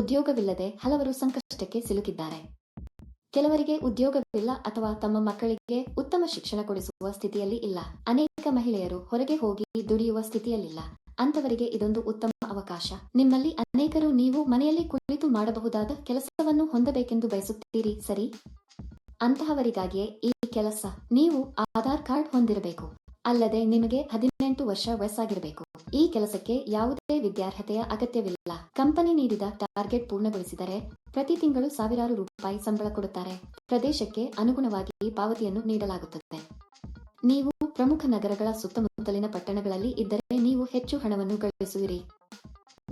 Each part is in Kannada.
ಉದ್ಯೋಗವಿಲ್ಲದೆ ಹಲವರು ಸಂಕಷ್ಟಕ್ಕೆ ಸಿಲುಕಿದ್ದಾರೆ. ಕೆಲವರಿಗೆ ಉದ್ಯೋಗವಿಲ್ಲ ಅಥವಾ ತಮ್ಮ ಮಕ್ಕಳಿಗೆ ಉತ್ತಮ ಶಿಕ್ಷಣ ಕೊಡಿಸುವ ಸ್ಥಿತಿಯಲ್ಲಿ ಇಲ್ಲ. ಅನೇಕ ಮಹಿಳೆಯರು ಹೊರಗೆ ಹೋಗಿ ದುಡಿಯುವ ಸ್ಥಿತಿಯಲ್ಲಿಲ್ಲ. ಅಂತವರಿಗೆ ಇದೊಂದು ಉತ್ತಮ ಅವಕಾಶ. ನಿಮ್ಮಲ್ಲಿ ಅನೇಕರು ನೀವು ಮನೆಯಲ್ಲಿ ಕುಳಿತು ಮಾಡಬಹುದಾದ ಕೆಲಸವನ್ನು ಹೊಂದಬೇಕೆಂದು ಬಯಸುತ್ತೀರಿ, ಸರಿ? ಅಂತಹವರಿಗಾಗಿಯೇ ಈ ಕೆಲಸ ನೀವು ಆಧಾರ್ ಕಾರ್ಡ್ ಹೊಂದಿರಬೇಕು. ಅಲ್ಲದೆ ನಿಮಗೆ ಹದಿನೆಂಟು ವರ್ಷ ವಯಸ್ಸಾಗಿರಬೇಕು. ಈ ಕೆಲಸಕ್ಕೆ ಯಾವುದೇ ವಿದ್ಯಾರ್ಹತೆಯ ಅಗತ್ಯವಿಲ್ಲ. ಕಂಪನಿ ನೀಡಿದ ಟಾರ್ಗೆಟ್ ಪೂರ್ಣಗೊಳಿಸಿದರೆ ಪ್ರತಿ ತಿಂಗಳು ಸಾವಿರಾರು ರೂಪಾಯಿ ಸಂಬಳ ಕೊಡುತ್ತಾರೆ. ಪ್ರದೇಶಕ್ಕೆ ಅನುಗುಣವಾಗಿ ಪಾವತಿಯನ್ನು ನೀಡಲಾಗುತ್ತದೆ. ನೀವು ಪ್ರಮುಖ ನಗರಗಳ ಸುತ್ತಮುತ್ತಲಿನ ಪಟ್ಟಣಗಳಲ್ಲಿ ಇದ್ದರೆ ನೀವು ಹೆಚ್ಚು ಹಣವನ್ನು ಗಳಿಸುವಿರಿ.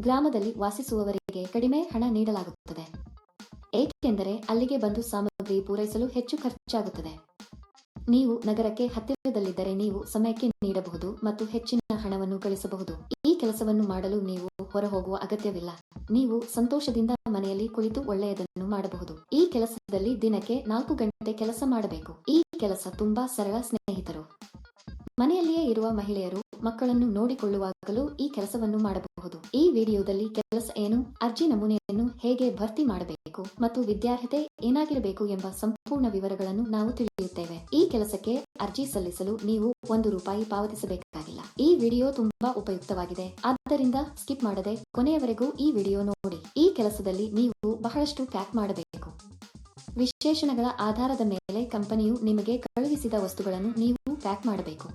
ಗ್ರಾಮದಲ್ಲಿ ವಾಸಿಸುವವರಿಗೆ ಕಡಿಮೆ ಹಣ ನೀಡಲಾಗುತ್ತದೆ. ಏಕೆಂದರೆ ಅಲ್ಲಿಗೆ ಬಂದು ಸಾಮಗ್ರಿ ಪೂರೈಸಲು ಹೆಚ್ಚು ಖರ್ಚಾಗುತ್ತದೆ. ನೀವು ನಗರಕ್ಕೆ ಹತ್ತಿರದಲ್ಲಿದ್ದರೆ ನೀವು ಸಮಯಕ್ಕೆ ನೀಡಬಹುದು ಮತ್ತು ಹೆಚ್ಚಿನ ಹಣವನ್ನು ಗಳಿಸಬಹುದು. ಈ ಕೆಲಸವನ್ನು ಮಾಡಲು ನೀವು ಹೊರ ಹೋಗುವ ಅಗತ್ಯವಿಲ್ಲ. ನೀವು ಸಂತೋಷದಿಂದ ಮನೆಯಲ್ಲಿ ಕುಳಿತು ಒಳ್ಳೆಯದನ್ನು ಮಾಡಬಹುದು. ಈ ಕೆಲಸದಲ್ಲಿ ದಿನಕ್ಕೆ ನಾಲ್ಕು ಗಂಟೆ ಕೆಲಸ ಮಾಡಬೇಕು. ಈ ಕೆಲಸ ತುಂಬಾ ಸರಳ ಸ್ನೇಹಿತರು. ಮನೆಯಲ್ಲಿಯೇ ಇರುವ ಮಹಿಳೆಯರು ಮಕ್ಕಳನ್ನು ನೋಡಿಕೊಳ್ಳುವಾಗಲೂ ಈ ಕೆಲಸವನ್ನು ಮಾಡಬಹುದು. ಈ ವಿಡಿಯೋದಲ್ಲಿ ಕೆಲಸ ಏನು, ಅರ್ಜಿ ನಮೂನೆಯನ್ನು ಹೇಗೆ ಭರ್ತಿ ಮಾಡಬೇಕು ಮತ್ತು ವಿದ್ಯಾರ್ಹತೆ ಏನಾಗಿರಬೇಕು ಎಂಬ ಸಂಪೂರ್ಣ ವಿವರಗಳನ್ನು ನಾವು ತಿಳಿಯುತ್ತೇವೆ. ಈ ಕೆಲಸಕ್ಕೆ ಅರ್ಜಿ ಸಲ್ಲಿಸಲು ನೀವು ಒಂದು ರೂಪಾಯಿ ಪಾವತಿಸಬೇಕಾಗಿಲ್ಲ. ಈ ವಿಡಿಯೋ ತುಂಬಾ ಉಪಯುಕ್ತವಾಗಿದೆ. ಆದ್ದರಿಂದ ಸ್ಕಿಪ್ ಮಾಡದೆ ಕೊನೆಯವರೆಗೂ ಈ ವಿಡಿಯೋ ನೋಡಿ. ಈ ಕೆಲಸದಲ್ಲಿ ನೀವು ಬಹಳಷ್ಟು ಪ್ಯಾಕ್ ಮಾಡಬೇಕು. ವಿಶೇಷಣಗಳ ಆಧಾರದ ಮೇಲೆ ಕಂಪನಿಯು ನಿಮಗೆ ಕಳುಹಿಸಿದ ವಸ್ತುಗಳನ್ನು ನೀವು ಪ್ಯಾಕ್ ಮಾಡಬೇಕು.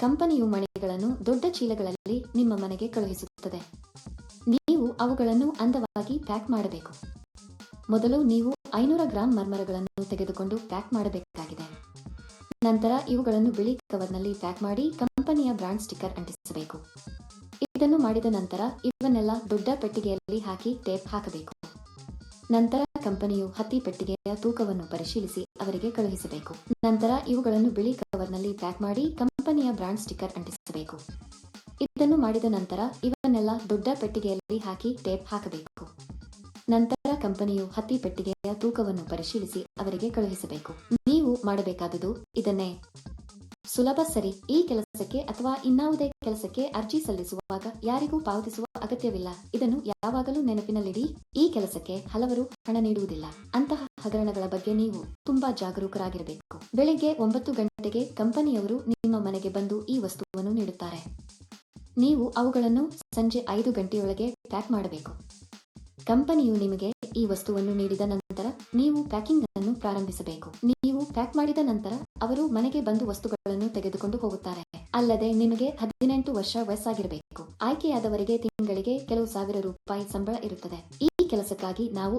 ಕಂಪನಿಯು ಮಣಿಗಳನ್ನು ದೊಡ್ಡ ಚೀಲಗಳಲ್ಲಿ ನಿಮ್ಮ ಮನೆಗೆ ಕಳುಹಿಸುತ್ತದೆ. ನೀವು ಅವುಗಳನ್ನು ಅಂದವಾಗಿ ಪ್ಯಾಕ್ ಮಾಡಬೇಕು. ಮೊದಲು ನೀವು ಐನೂರ ಗ್ರಾಂ ಮರ್ಮರಗಳನ್ನು ತೆಗೆದುಕೊಂಡು ಪ್ಯಾಕ್ ಮಾಡಬೇಕಾಗಿದೆ. ನಂತರ ಇವುಗಳನ್ನು ಬಿಳಿ ಕವರ್ನಲ್ಲಿ ಪ್ಯಾಕ್ ಮಾಡಿ ಕಂಪನಿಯ ಬ್ರಾಂಡ್ ಸ್ಟಿಕ್ಕರ್ ಅಂಟಿಸಬೇಕು. ಇದನ್ನು ಮಾಡಿದ ನಂತರ ಇವನ್ನೆಲ್ಲ ದೊಡ್ಡ ಪೆಟ್ಟಿಗೆಯಲ್ಲಿ ಹಾಕಿ ಟೇಪ್ ಹಾಕಬೇಕು. ನಂತರ ಕಂಪನಿಯು ಹತ್ತಿ ಪೆಟ್ಟಿಗೆಯ ತೂಕವನ್ನು ಪರಿಶೀಲಿಸಿ ಅವರಿಗೆ ಕಳುಹಿಸಬೇಕು. ನಂತರ ಇವುಗಳನ್ನು ಬಿಳಿ ಕವರ್ನಲ್ಲಿ ಪ್ಯಾಕ್ ಮಾಡಿ ಕಂಪನಿಯ ಬ್ರಾಂಡ್ ಸ್ಟಿಕ್ಕರ್ ಅಂಟಿಸಬೇಕು. ಇದನ್ನು ಮಾಡಿದ ನಂತರ ಇವನ್ನೆಲ್ಲ ದೊಡ್ಡ ಪೆಟ್ಟಿಗೆಯಲ್ಲಿ ಹಾಕಿ ಟೇಪ್ ಹಾಕಬೇಕು. ನಂತರ ಕಂಪನಿಯು ಹತ್ತಿ ಪೆಟ್ಟಿಗೆಯ ತೂಕವನ್ನು ಪರಿಶೀಲಿಸಿ ಅವರಿಗೆ ಕಳುಹಿಸಬೇಕು. ನೀವು ಮಾಡಬೇಕಾದುದು ಇದನ್ನೇ. ಸುಲಭ ಸರಿ. ಈ ಕೆಲಸಕ್ಕೆ ಅಥವಾ ಇನ್ನಾವುದೇ ಕೆಲಸಕ್ಕೆ ಅರ್ಜಿ ಸಲ್ಲಿಸುವಾಗ ಯಾರಿಗೂ ಪಾವತಿಸುವ ಅಗತ್ಯವಿಲ್ಲ. ಇದನ್ನು ಯಾವಾಗಲೂ ನೆನಪಿನಲ್ಲಿಡಿ. ಈ ಕೆಲಸಕ್ಕೆ ಹಲವರು ಹಣ ನೀಡುವುದಿಲ್ಲ. ಅಂತಹ ಹಗರಣಗಳ ಬಗ್ಗೆ ನೀವು ತುಂಬಾ ಜಾಗರೂಕರಾಗಿರಬೇಕು. ಬೆಳಿಗ್ಗೆ ಒಂಬತ್ತು ಗಂಟೆಗೆ ಕಂಪನಿಯವರು ನಿಮ್ಮ ಮನೆಗೆ ಬಂದು ಈ ವಸ್ತುವನ್ನು ನೀಡುತ್ತಾರೆ. ನೀವು ಅವುಗಳನ್ನು ಸಂಜೆ ಐದು ಗಂಟೆಯೊಳಗೆ ಪ್ಯಾಕ್ ಮಾಡಬೇಕು. ಕಂಪನಿಯು ನಿಮಗೆ ಈ ವಸ್ತುವನ್ನು ನೀಡಿದ ನಂತರ ನೀವು ಪ್ಯಾಕಿಂಗ್ ಅನ್ನು ಪ್ರಾರಂಭಿಸಬೇಕು. ನೀವು ಪ್ಯಾಕ್ ಮಾಡಿದ ನಂತರ ಅವರು ಮನೆಗೆ ಬಂದು ವಸ್ತುಗಳನ್ನು ತೆಗೆದುಕೊಂಡು ಹೋಗುತ್ತಾರೆ. ಅಲ್ಲದೆ ನಿಮಗೆ ಹದಿನೆಂಟು ವರ್ಷ ವಯಸ್ಸಾಗಿರಬೇಕು. ಆಯ್ಕೆಯಾದವರಿಗೆ ತಿಂಗಳಿಗೆ ಕೆಲವು ಸಾವಿರ ರೂಪಾಯಿ ಸಂಬಳ ಇರುತ್ತದೆ. ಈ ಕೆಲಸಕ್ಕಾಗಿ ನಾವು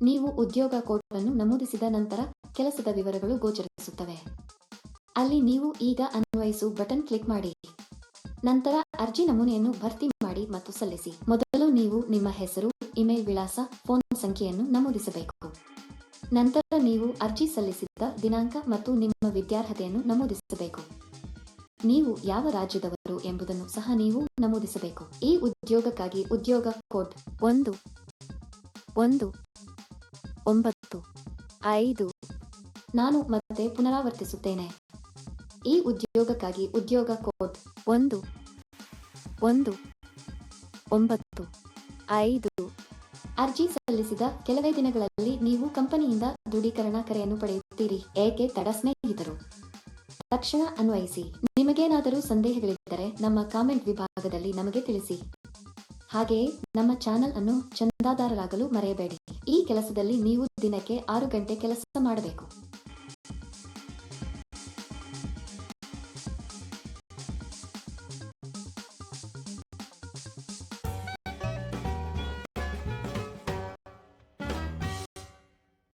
ನೀವು ಉದ್ಯೋಗ ಕೋಡ್ ಅನ್ನು ನಮೂದಿಸಿದ ನಂತರ ಕೆಲಸದ ವಿವರಗಳು ಗೋಚರಿಸುತ್ತವೆ. ಅಲ್ಲಿ ನೀವು ಈಗ ಅನ್ವಯಿಸು ಬಟನ್ ಕ್ಲಿಕ್ ಮಾಡಿ. ನಂತರ ಅರ್ಜಿ ನಮೂನೆಯನ್ನು ಭರ್ತಿ ಮಾಡಿ ಮತ್ತು ಸಲ್ಲಿಸಿ. ಮೊದಲು ನೀವು ನಿಮ್ಮ ಹೆಸರು, ಇಮೇಲ್ ವಿಳಾಸ, ಫೋನ್ ಸಂಖ್ಯೆಯನ್ನು ನಮೂದಿಸಬೇಕು. ನಂತರ ನೀವು ಅರ್ಜಿ ಸಲ್ಲಿಸಿದ ದಿನಾಂಕ ಮತ್ತು ನಿಮ್ಮ ವಿದ್ಯಾರ್ಹತೆಯನ್ನು ನಮೂದಿಸಬೇಕು. ನೀವು ಯಾವ ರಾಜ್ಯದವರು ಎಂಬುದನ್ನು ಸಹ ನೀವು ನಮೂದಿಸಬೇಕು. ಈ ಉದ್ಯೋಗಕ್ಕಾಗಿ ಉದ್ಯೋಗ ಕೋಡ್ ಒಂದು ಒಂದು ಒಂಬತ್ತು, ಐದು. ನಾನು ಮತ್ತೆ ಪುನರಾವರ್ತಿಸುತ್ತೇನೆ. ಈ ಉದ್ಯೋಗಕ್ಕಾಗಿ ಉದ್ಯೋಗ ಕೋಡ್ ಒಂದು ಒಂದು, ಒಂಬತ್ತು, ಐದು. ಅರ್ಜಿ ಸಲ್ಲಿಸಿದ ಕೆಲವೇ ದಿನಗಳಲ್ಲಿ ನೀವು ಕಂಪನಿಯಿಂದ ದೃಢೀಕರಣ ಕರೆಯನ್ನು ಪಡೆಯುತ್ತೀರಿ, ಏಕೆ ತಡ ಸ್ನೇಹಿತರು? ತಕ್ಷಣ ಅನ್ವಯಿಸಿ. ನಿಮಗೇನಾದರೂ ಸಂದೇಹಗಳಿದ್ದರೆ ನಮ್ಮ ಕಾಮೆಂಟ್ ವಿಭಾಗದಲ್ಲಿ ನಮಗೆ ತಿಳಿಸಿ. ಹಾಗೆಯೇ ನಮ್ಮ ಚಾನೆಲ್ ಅನ್ನು ಚಂದಾದಾರರಾಗಲು ಮರೆಯಬೇಡಿ. ಈ ಕೆಲಸದಲ್ಲಿ ನೀವು ದಿನಕ್ಕೆ ಆರು ಗಂಟೆ ಕೆಲಸ ಮಾಡಬೇಕು.